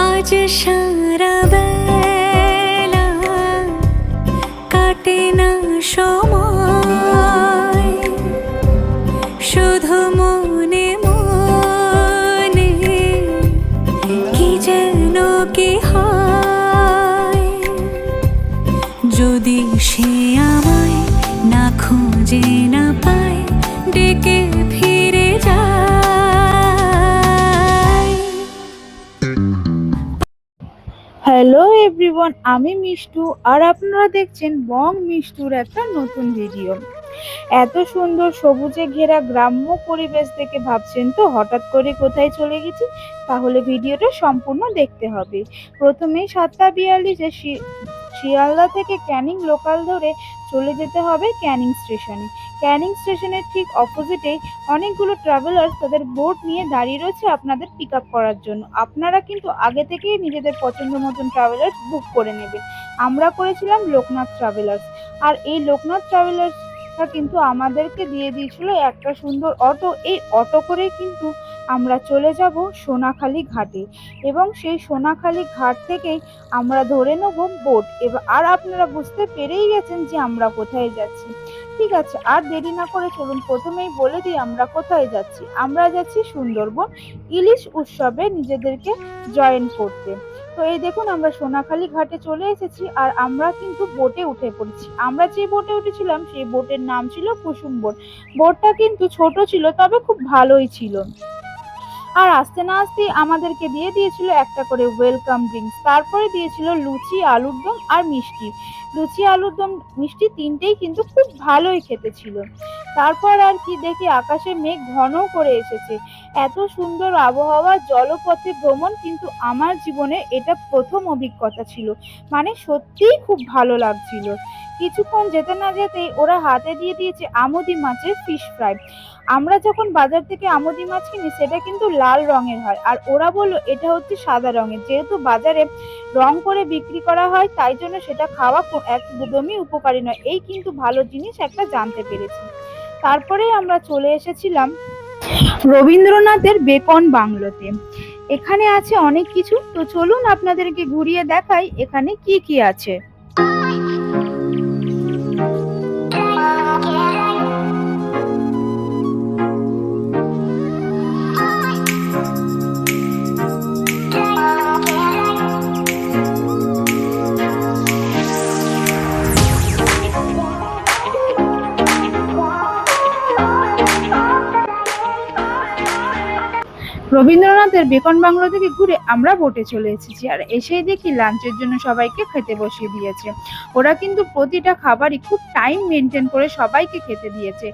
আজ সারা বেলা কাটে না সময় শুধু হ্যালো এভরিওয়ান আমি মিষ্টু আর আপনারা দেখছেন বং মিষ্টুর একটা নতুন ভিডিও এত সুন্দর সবুজে ঘেরা গ্রাম্য পরিবেশ দেখে ভাবছেন তো, হঠাৎ করে কোথায় চলে গেছি? তাহলে ভিডিওটা সম্পূর্ণ দেখতে হবে। প্রথমেই সাতটা বিয়াল্লিশে শিয়ালদা থেকে ক্যানিং লোকাল ধরে চলে যেতে হবে ক্যানিং স্টেশনে। ক্যানিং স্টেশনের ঠিক অপোজিটেই অনেকগুলো ট্রাভেলার্স তাদের বোট নিয়ে দাঁড়িয়ে রয়েছে আপনাদের পিক আপ করার জন্য। আপনারা কিন্তু আগে থেকেই নিজেদের পছন্দ মতন ট্রাভেলার্স বুক করে নেবেন। আমরা করেছিলাম লোকনাথ ট্রাভেলার্স আর এই লোকনাথ ট্রাভেলার্সটা কিন্তু আমাদেরকে দিয়ে দিয়েছিল একটা সুন্দর অটো। এই অটো করে কিন্তু আমরা চলে যাব সোনাখালি ঘাটে এবং সেই সোনাখালি ঘাট থেকেই আমরা ধরে নেব বোট। এবার আর আপনারা বুঝতে পেরেই গেছেন যে আমরা কোথায় যাচ্ছি। ঠিক আছে, আর দেরি না করে চলুন, প্রথমেই বলে দিই আমরা কোথায় যাচ্ছি। আমরা যাচ্ছি সুন্দরবন ইলিশ উৎসবে নিজেদেরকে জয়েন করতে। তো এই দেখুন, আমরা সোনাখালি ঘাটে চলে এসেছি আর আমরা কিন্তু বোটে উঠে পড়েছি। আমরা যে বোটে উঠেছিলাম, সেই বোটের নাম ছিল কুসুম বোট। বোটটা কিন্তু ছোট ছিল, তবে খুব ভালোই ছিল। আর আসতে না আসতেই আমাদেরকে দিয়ে দিয়েছিল একটা করে ওয়েলকাম ড্রিঙ্কস তারপরে দিয়েছিল লুচি, আলুর দম আর মিষ্টি। লুচি, আলুর দম, মিষ্টি তিনটেই কিন্তু খুব ভালোই খেতে ছিল। তারপর আর কি দেখি আকাশে মেঘ ঘন করে এসেছে। এত সুন্দর আবহাওয়া, জলপথে ভ্রমণ কিন্তু আমার জীবনে এটা প্রথম অভিজ্ঞতা ছিল। মানে সত্যিই খুব ভালো লাগছিল। কিছুক্ষণ যেতে না যেতেই ওরা হাতে দিয়ে দিয়েছে আমুদি মাছের ফিশ ফ্রাই আমরা যখন বাজার থেকে আমুদি মাছ কিনি, সেটা কিন্তু লাল রঙের হয়। আর ওরা বলল, এটা হচ্ছে সাদা রঙের। যেহেতু বাজারে রং করে বিক্রি করা হয়, তাই জন্য সেটা খাওয়া একদমই উপকারী নয়। এই কিন্তু ভালো জিনিস একটা জানতে পেরেছি। তারপরে আমরা চলে এসেছিলাম রবীন্দ্রনাথের বেকন বাংলোতে। এখানে আছে অনেক কিছু। তো চলুন আপনাদেরকে ঘুরিয়ে দেখাই এখানে কি কি আছে। রবীন্দ্রনাথের বেকন বাংলো থেকে ঘুরে আমরা বোটে চলে এসেছি আর এসেই দেখি লাঞ্চের জন্য সবাইকে খেতে বসিয়ে দিয়েছে। ওরা কিন্তু প্রতিটা খাবারই খুব টাইম মেনটেন করে সবাইকে খেতে দিয়েছে।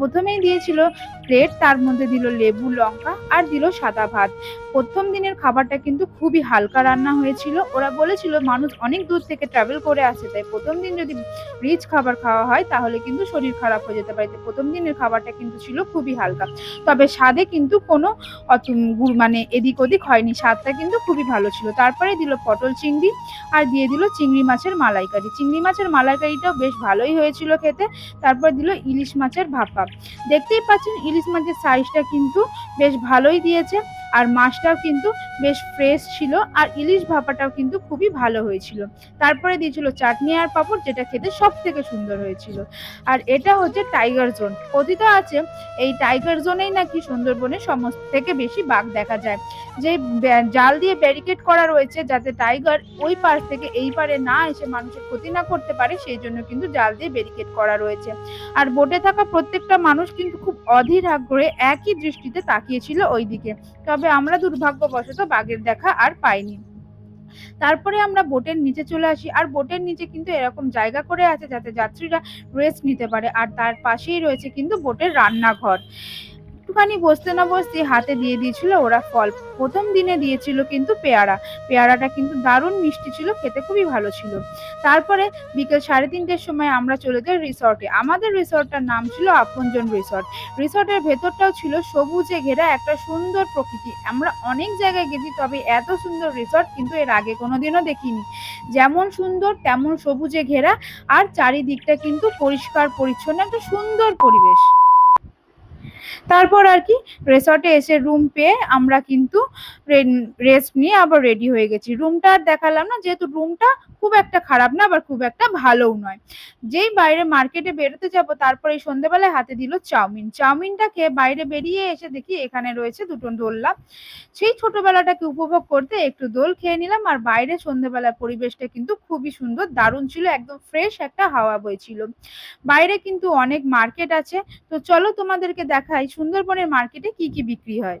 প্রথমেই দিয়েছিল প্লেট তার মধ্যে দিল লেবু, লঙ্কা আর দিল সাদা ভাত। প্রথম দিনের খাবারটা কিন্তু খুবই হালকা রান্না হয়েছিল। ওরা বলেছিল, মানুষ অনেক দূর থেকে ট্রাভেল করে আসে, তাই প্রথম দিন যদি রিচ খাবার খাওয়া হয়, তাহলে কিন্তু শরীর খারাপ হয়ে যেতে পারে। প্রথম দিনের খাবারটা কিন্তু ছিল খুবই হালকা। তবে স্বাদে কিন্তু কোনো অত মানে এদিক ওদিক হয়নি, স্বাদটা কিন্তু খুবই ভালো ছিল। তারপরে দিল পটল চিংড়ি আর দিয়ে দিল চিংড়ি মাছের মালাইকারি। চিংড়ি মাছের মালাইকারিটাও বেশ ভালোই হয়েছিল খেতে। তারপর দিল ইলিশ মাছের ভাপা। দেখতেই পাচ্ছেন ইলিশ মাছের সাইজটা কিন্তু বেশ ভালোই দিয়েছে। আর মাছটাও কিন্তু বেশ ফ্রেশ ছিল আর ইলিশ ভাপাটাও কিন্তু খুবই ভালো হয়েছিল। তারপরে দিয়েছিল চাটনি আর পাঁপড় যেটা খেতে সব থেকে সুন্দর হয়েছিল। আর এটা হচ্ছে টাইগার জোন কথিত আছে, এই টাইগার জোনেই নাকি সুন্দরবনে সমস্ত থেকে বেশি বাঘ দেখা যায়। যে জাল দিয়ে ব্যারিকেড করা রয়েছে যাতে টাইগার ওই পাশ থেকে এই পারে না এসে মানুষের ক্ষতি না করতে পারে, সেই জন্য কিন্তু জাল দিয়ে ব্যারিকেড করা রয়েছে। আর বোটে থাকা প্রত্যেকটা মানুষ কিন্তু খুব অধীর আগ্রহে একই দৃষ্টিতে তাকিয়েছিল ওইদিকে। তবে আমরা দুর্ভাগ্যবশত বাঘের দেখা আর পাইনি। তারপরে আমরা বোটের নিচে চলে আসি, আর বোটের নিচে কিন্তু এরকম জায়গা করে আছে যাতে যাত্রীরা রেস্ট নিতে পারে। আর তার পাশেই রয়েছে কিন্তু বোটের রান্নাঘর। একটুখানি বসতে না বসতে হাতে দিয়ে দিয়েছিল ওরা ফল। প্রথম দিনে দিয়েছিল কিন্তু পেয়ারা। পেয়ারাটা কিন্তু দারুণ মিষ্টি ছিল, খেতে খুবই ভালো ছিল। তারপরে বিকেল সাড়ে তিনটের সময় আমরা চলে যাই রিসর্টে। আমাদের রিসর্টটার নাম ছিল আপনজন রিসর্ট। রিসর্টের ভেতরটাও ছিল সবুজে ঘেরা একটা সুন্দর প্রকৃতি। আমরা অনেক জায়গায় গেছি, তবে এত সুন্দর রিসর্ট কিন্তু এর আগে কোনোদিনও দেখিনি। যেমন সুন্দর, তেমন সবুজে ঘেরা, আর চারিদিকটা কিন্তু পরিষ্কার, পরিচ্ছন্ন, একটা সুন্দর পরিবেশ। তারপর আর কি রেসর্টে এসে রুম পেয়ে আমরা কিন্তু রেস্ট নিয়ে আবার রেডি হয়ে গেছি। রুমটা আর দেখালাম না, যেহেতু রুমটা খুব একটা খারাপ না, আবার খুব একটা ভালোও নয়। যেই বাইরে মার্কেটে বেরোতে যাব, তারপরে এই সন্ধ্যেবেলায় হাতে দিল চাউমিন। চাউমিনটা খেয়ে বাইরে বেরিয়ে এসে দেখি এখানে রয়েছে দুটো দোলনা। সেই ছোটবেলাটাকে উপভোগ করতে একটু দোল খেয়ে নিলাম, আর বাইরে সন্ধ্যেবেলার পরিবেশটা কিন্তু খুবই সুন্দর, দারুণ ছিল, একদম ফ্রেশ একটা হাওয়া বইছিল বাইরে কিন্তু অনেক মার্কেট আছে, তো চলো তোমাদেরকে দেখাই সুন্দরবনের মার্কেটে কি কি বিক্রি হয়।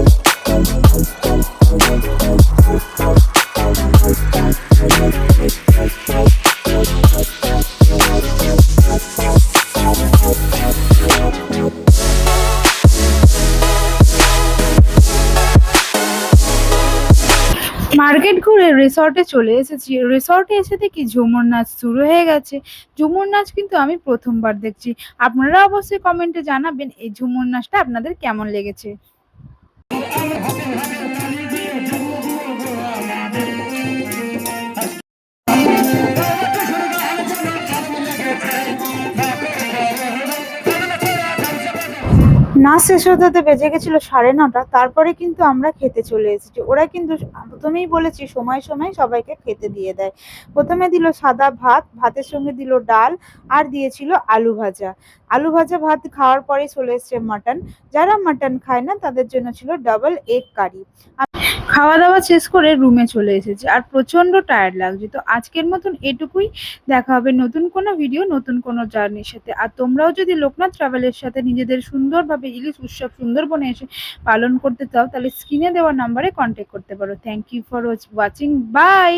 মার্কেট ঘুরে রিসর্টে চলে এসেছি। রিসর্টে এসে দেখি ঝুমুর নাচ শুরু হয়ে গেছে। ঝুমুর নাচ কিন্তু আমি প্রথমবার দেখছি। আপনারা অবশ্যই কমেন্টে জানাবেন এই ঝুমুর নাচটা আপনাদের কেমন লেগেছে। নাচ শেষ হতে হতে বেজে গেছিল সাড়ে নটা, তারপরে কিন্তু আমরা খেতে চলে এসেছি। ওরা কিন্তু প্রথমেই বলেছি, সময় সময় সবাইকে খেতে দিয়ে দেয়। প্রথমে দিল সাদা ভাত, ভাতের সঙ্গে দিল ডাল আর দিয়েছিল আলু ভাজা। আলু ভাজা ভাত খাওয়ার পরে চলে এসছে মাটন। যারা মাটন খায় না, তাদের জন্য ছিল ডাবল এগ কারি খাওয়া দাওয়া শেষ করে রুমে চলে এসেছি। আর প্রচণ্ড টায়ার্ড লাগছে। তো আজকের মতন এটুকুই। দেখা হবে নতুন কোনো ভিডিও নতুন কোনো জার্নির সাথে। আর তোমরাও যদি লোকনাথ ট্রাভেলের সাথে নিজেদের সুন্দরভাবে ইলিশ উৎসব সুন্দরবনে এসে পালন করতে চাও, তাহলে স্ক্রিনে দেওয়া নাম্বারে কন্ট্যাক্ট করতে পারো। Thank you for watching bye